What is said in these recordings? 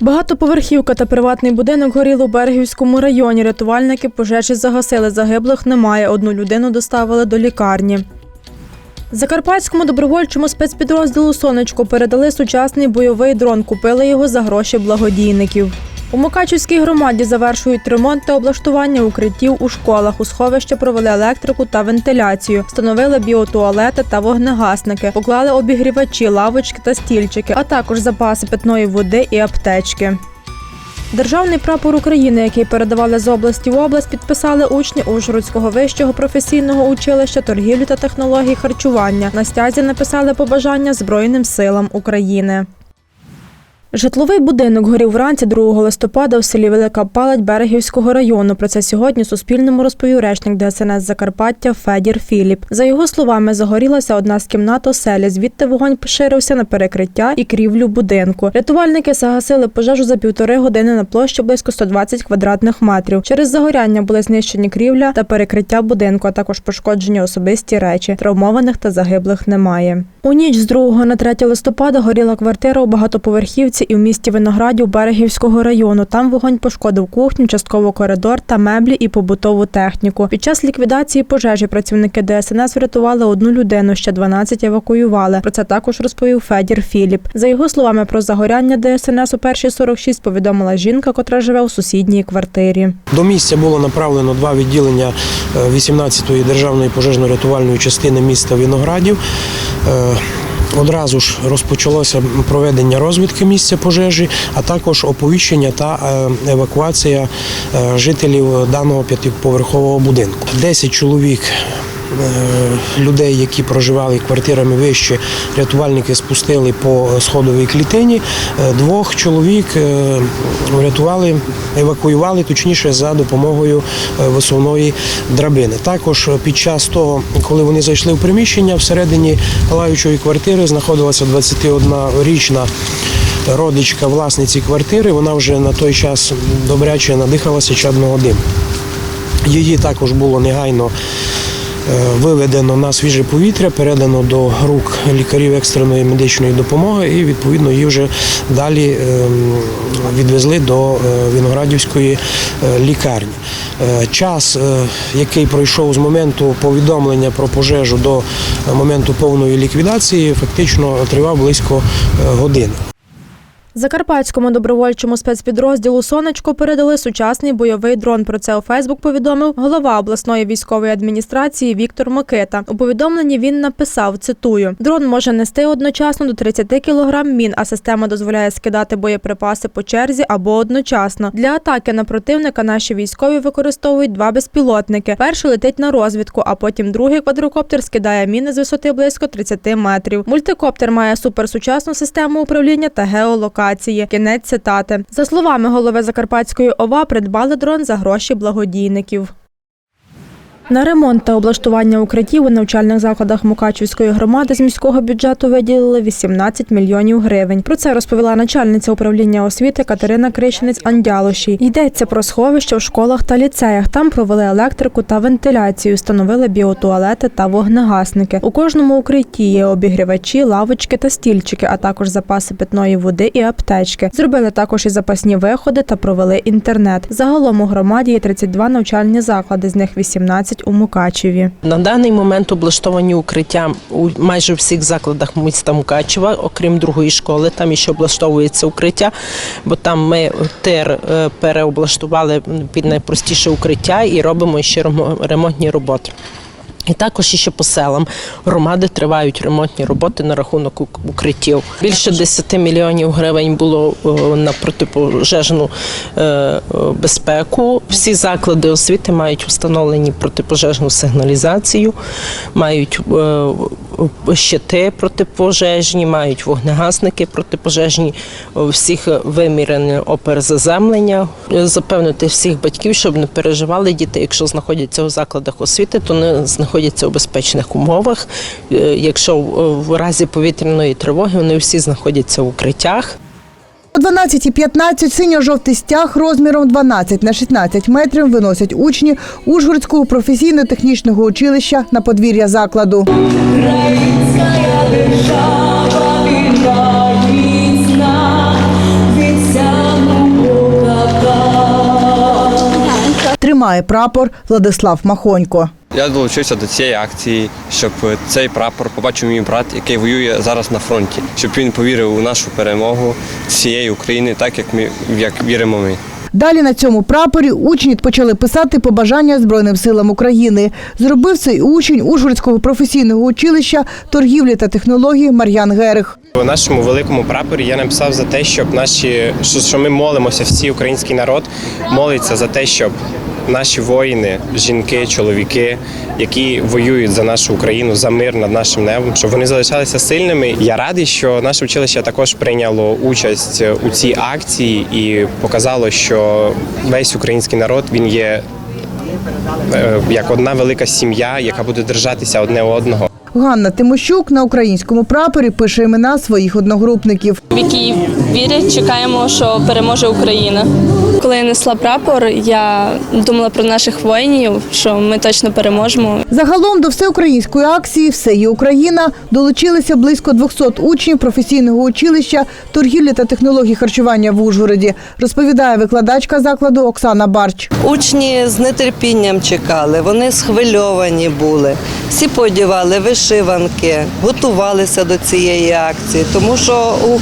Багатоповерхівка та приватний будинок горіли у Берегівському районі. Рятувальники пожежі загасили. Загиблих немає. Одну людину доставили до лікарні. Закарпатському добровольчому спецпідрозділу Сонечко передали сучасний бойовий дрон. Купили його за гроші благодійників. У Мукачівській громаді завершують ремонт та облаштування укриттів у школах. У сховище провели електрику та вентиляцію, встановили біотуалети та вогнегасники, поклали обігрівачі, лавочки та стільчики, а також запаси питної води і аптечки. Державний прапор України, який передавали з області в область, підписали учні Ужгородського вищого професійного училища торгівлі та технологій харчування. На стязі написали побажання Збройним силам України. Житловий будинок горів вранці 2 листопада в селі Велика Палать Берегівського району. Про це сьогодні Суспільному розповів речник ДСНС Закарпаття Федір Філіп. За його словами, загорілася одна з кімнат оселі. Звідти вогонь поширився на перекриття і крівлю будинку. Рятувальники загасили пожежу за півтори години на площі близько 120 квадратних метрів. Через загоряння були знищені крівля та перекриття будинку, а також пошкоджені особисті речі. Травмованих та загиблих немає. У ніч з 2 на 3 листопада горіла квартира у багатоповерхівці і в місті Виноградів Берегівського району. Там вогонь пошкодив кухню, частково коридор та меблі і побутову техніку. Під час ліквідації пожежі працівники ДСНС врятували одну людину, ще 12 евакуювали. Про це також розповів Федір Філіп. За його словами, про загоряння ДСНС у першій 46 повідомила жінка, котра живе у сусідній квартирі. До місця було направлено два відділення е, 18-ї державної пожежно-рятувальної частини міста Виноградів. Одразу ж розпочалося проведення розвідки місця пожежі, а також оповіщення та е, евакуація е, жителів даного п'ятиповерхового будинку. 10 чоловік людей, які проживали квартирами вище, рятувальники спустили по сходовій клітині. Е, Двох чоловік е, врятували, евакуювали, точніше, за допомогою е, висувної драбини. Також під час того, коли вони зайшли в приміщення, всередині палаючої квартири знаходилася 21-річна родичка власниці квартири. Вона вже на той час добряче надихалася чадного диму. Її також було негайно е, виведено на свіже повітря, передано до рук лікарів екстреної медичної допомоги і відповідно її вже далі ем, відвезли до е, Виноградівської е, лікарні. Е, Час, е, який пройшов з моменту повідомлення про пожежу до е, моменту повної ліквідації, фактично тривав близько е, години. Закарпатському добровольчому спецпідрозділу Сонечко передали сучасний бойовий дрон. Про це у Фейсбук повідомив голова обласної військової адміністрації Віктор Микита. У повідомленні він написав: цитую: дрон може нести одночасно до 30 кг мін, а система дозволяє скидати боєприпаси по черзі або одночасно. Для атаки на противника наші військові використовують два безпілотники. Перший летить на розвідку, а потім другий квадрокоптер скидає міни з висоти близько 30 метрів. Мультикоптер має суперсучасну систему управління та геолокації. Кінець цитати. За словами голови Закарпатської ОВА, придбали дрон за гроші благодійників. На ремонт та облаштування укриттів у навчальних закладах Мукачівської громади з міського бюджету виділили 18 мільйонів гривень. Про це розповіла начальниця управління освіти Катерина Кришинець Андялоші. Йдеться про сховища в школах та ліцеях. Там провели електрику та вентиляцію, встановили біотуалети та вогнегасники. У кожному укритті є обігрівачі, лавочки та стільчики, а також запаси питної води і аптечки. Зробили також і запасні виходи та провели інтернет. Загалом у громаді є 32 навчальні заклади, з них 18 у Мукачеві. На даний момент облаштовані укриття у майже всіх закладах міста Мукачева, окрім другої школи, там ще облаштовується укриття, бо там ми тир е, переоблаштували під найпростіше укриття і робимо ще ремонтні роботи. І також ще по селам громади тривають ремонтні роботи на рахунок укриттів. Більше 10 мільйонів гривень було е, на протипожежну е, е, безпеку. Всі заклади освіти мають встановлені протипожежну сигналізацію, мають щити протипожежні, мають вогнегасники протипожежні, е, всіх вимірене оперзаземлення. Е, Запевнити всіх батьків, щоб не переживали діти, якщо знаходяться у закладах освіти, то не знаходяться у безпечних умовах. Е, Якщо в- в разі повітряної тривоги вони всі знаходяться в укриттях. О 12.15 синьо-жовтий стяг розміром 12 на 16 метрів виносять учні Ужгородського професійно-технічного училища на подвір'я закладу. Українська держава, Тримає прапор Владислав Махонько. Я долучився до цієї акції, щоб цей прапор побачив мій брат, який воює зараз на фронті, щоб він повірив у нашу перемогу всієї України, так як ми як віримо ми. Далі на цьому прапорі учні почали писати побажання Збройним силам України. Зробив цей учень Ужгородського професійного училища торгівлі та технологій Мар'ян Герих. У нашому великому прапорі я написав за те, щоб наші що, що ми молимося, всі український народ молиться за те, щоб наші воїни, жінки, чоловіки, які воюють за нашу Україну, за мир над нашим небом, щоб вони залишалися сильними. Я радий, що наше училище також прийняло участь у цій акції і показало, що весь український народ він є е, як одна велика сім'я, яка буде держатися одне одного. Ганна Тимощук на українському прапорі пише імена своїх одногрупників. в якій вірять, чекаємо, що переможе Україна. Коли я несла прапор, я думала про наших воїнів, що ми точно переможемо. Загалом до всеукраїнської акції Все є Україна долучилися близько 200 учнів професійного училища торгівлі та технологій харчування в Ужгороді, розповідає викладачка закладу Оксана Барч. Учні з нетерпінням чекали, вони схвильовані були. Всі подівали вишиванки, готувалися до цієї акції, тому що у,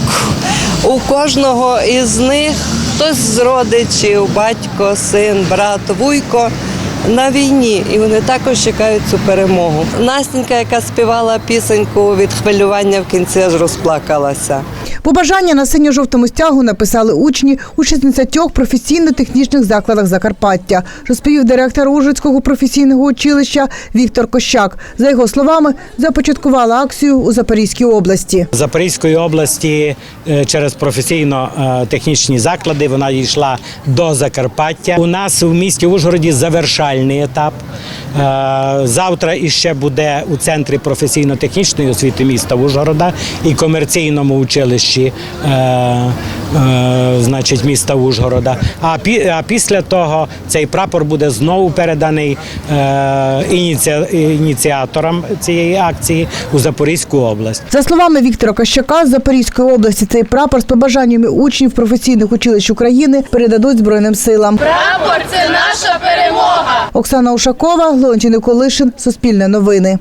у кожного із них хтось з родичів, батько, син, брат, вуйко. На війні, і вони також чекають цю перемогу. Настенька, яка співала пісеньку від хвилювання в кінці аж розплакалася. Побажання на синьо-жовтому стягу написали учні у 16 професійно-технічних закладах Закарпаття, розповів директор Ужгородського професійного училища Віктор Кощак. За його словами, започаткували акцію у Запорізькій області. Запорізької області е, через професійно-технічні заклади. Вона йшла до Закарпаття. У нас в місті Ужгороді завершальний етап. Е, Завтра іще буде у центрі професійно-технічної освіти міста Ужгорода і комерційному училищі е, е, значить, міста Ужгорода. А, після того цей прапор буде знову переданий ініціаторам цієї акції у Запорізьку область. За словами Віктора Кощака, з Запорізької області цей прапор з побажаннями учнів професійних училищ України передадуть Збройним силам. Прапор це наша перемога. Оксана Ушакова, Леонтій Николишин, Суспільне новини.